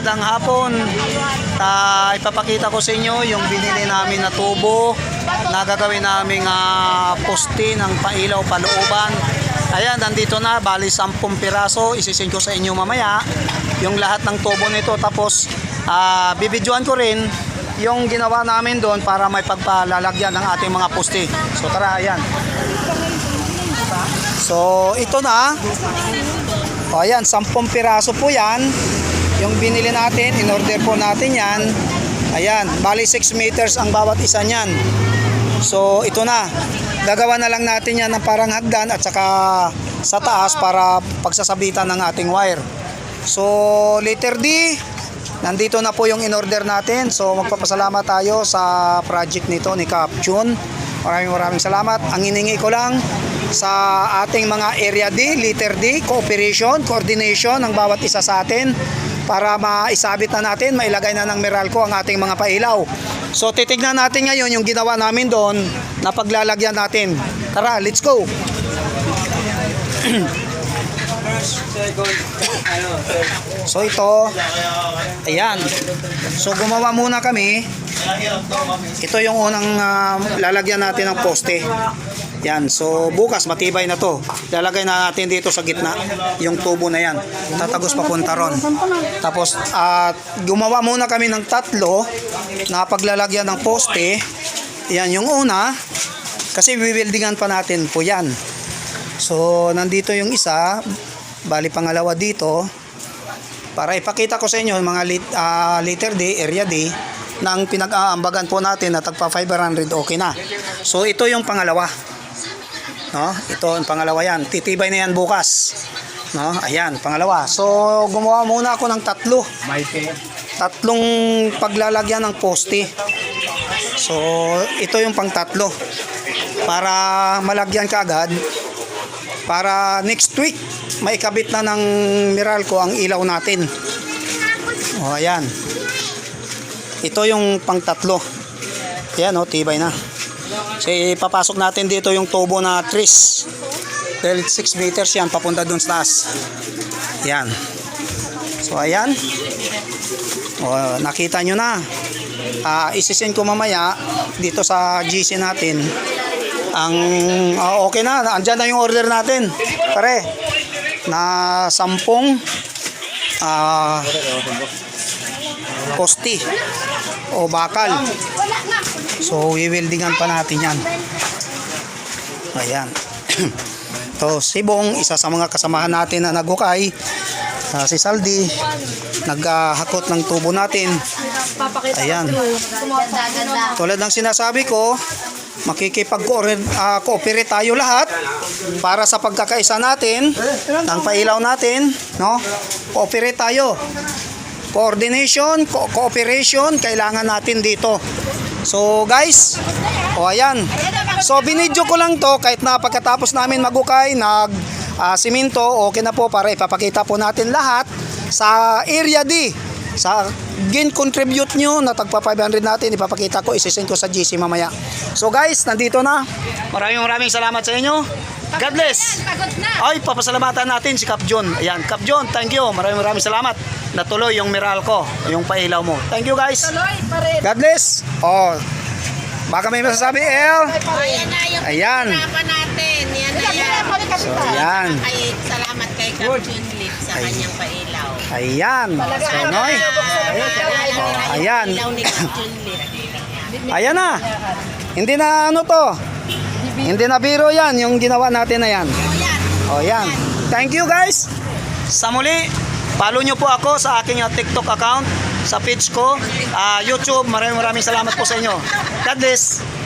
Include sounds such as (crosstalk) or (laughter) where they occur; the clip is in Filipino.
magandang hapon. Ta ipapakita ko sa inyo yung binili namin na tubo na gagawin naming ah, poste ng pailaw palooban. Ayan, nandito na, bali 10 piraso. Isisend ko sa inyo mamaya yung lahat ng tubo nito. Tapos, ah, bibidyoan ko rin yung ginawa namin doon para may pagpalalagyan ng ating mga poste. So tara, ayan. So, ito na. O ayan, 10 piraso po yan. Yung binili natin, in-order po natin yan. Ayan, bali 6 meters ang bawat isa niyan. So, ito na. Gagawa na lang natin yan ng parang hagdan at saka sa taas para pagsasabitan ng ating wire. So, letter D, nandito na po yung in-order natin. So, magpapasalamat tayo sa project nito ni Captune. Maraming maraming salamat. Ang hiningi ko lang sa ating mga area D, letter D, cooperation, coordination ng bawat isa sa atin para maisabit na natin, mailagay na ng Meralco ang ating mga pailaw. So titignan natin ngayon yung ginawa namin doon na paglalagyan natin. Tara, let's go! So ito, ayan. So gumawa muna kami. Ito yung unang ah, lalagyan natin ng poste. Yan, so bukas matibay na to. Lalagay na natin dito sa gitna yung tubo na yan. Tatagos papunta ron. Tapos at gumawa muna kami ng tatlo na paglalagyan ng poste. Yan yung una kasi wiwildingan pa natin po yan. So nandito yung isa, bali pangalawa dito para ipakita ko sa inyo mga lit, ah, liter D, area D na ang pinag-aambagan po natin na tagpa 500 okay na. So ito yung pangalawa. No? Ito ang pangalawa yan. Titibay na yan bukas. No? Ayan, pangalawa. So gumawa muna ako ng tatlo. Tatlong paglalagyan ng poste. So ito yung pang tatlo. Para malagyan ka agad para next week maikabit na ng Meralco ang ilaw natin. O ayan. Ito yung pang tatlo. Ayan o, tibay na. So ipapasok natin dito yung tubo na tris. Dahil 6 meters yan papunta dun sa taas. Yan. So ayan. O, nakita nyo na. Ah, isisend ko mamaya dito sa GC natin ang ah, okay na, andyan na yung order natin. Pare, na sampung ah posti o bakal. So, wiwildingan pa natin yan. Ayan. (clears throat) to si Bong, isa sa mga kasamahan natin na nagukay. Ah, si Saldi, naghahakot ng tubo natin. Ayan. Tulad ng sinasabi ko, makikipag-cooperate tayo lahat para sa pagkakaisa natin ng pailaw natin, no? Cooperate tayo. Coordination, co- cooperation, kailangan natin dito. So guys, o ayan. So binidyo ko lang to kahit na pagkatapos namin magukay, nag ah, siminto, okay na po para ipapakita po natin lahat sa area D. Sa gin contribute nyo na tagpa 500 natin, ipapakita ko, isisend ko sa GC mamaya. So guys, nandito na. Maraming maraming salamat sa inyo. God bless. Pagod na. Ay, papasalamatan natin si Cap John. Ayan, Cap John, thank you. Maraming maraming salamat. Natuloy yung Meralco, yung pailaw mo. Thank you guys. Tuloy pa rin. God bless. Oh, baka may masasabi, El. Ayan na yung Ayan. natin. Yan na yan. So, ayan. Ay, salamat kay Captain Lip sa kanyang pailaw. Ayan. So, Noy. Oh, ayan. (laughs) Ayan na. Hindi na ano to. Hindi na biro yan, yung ginawa natin na yan. O yan. Thank you guys. Sa muli, follow nyo po ako sa aking uh, TikTok account, sa page ko, ah, YouTube. Maraming maraming salamat po sa inyo. God bless.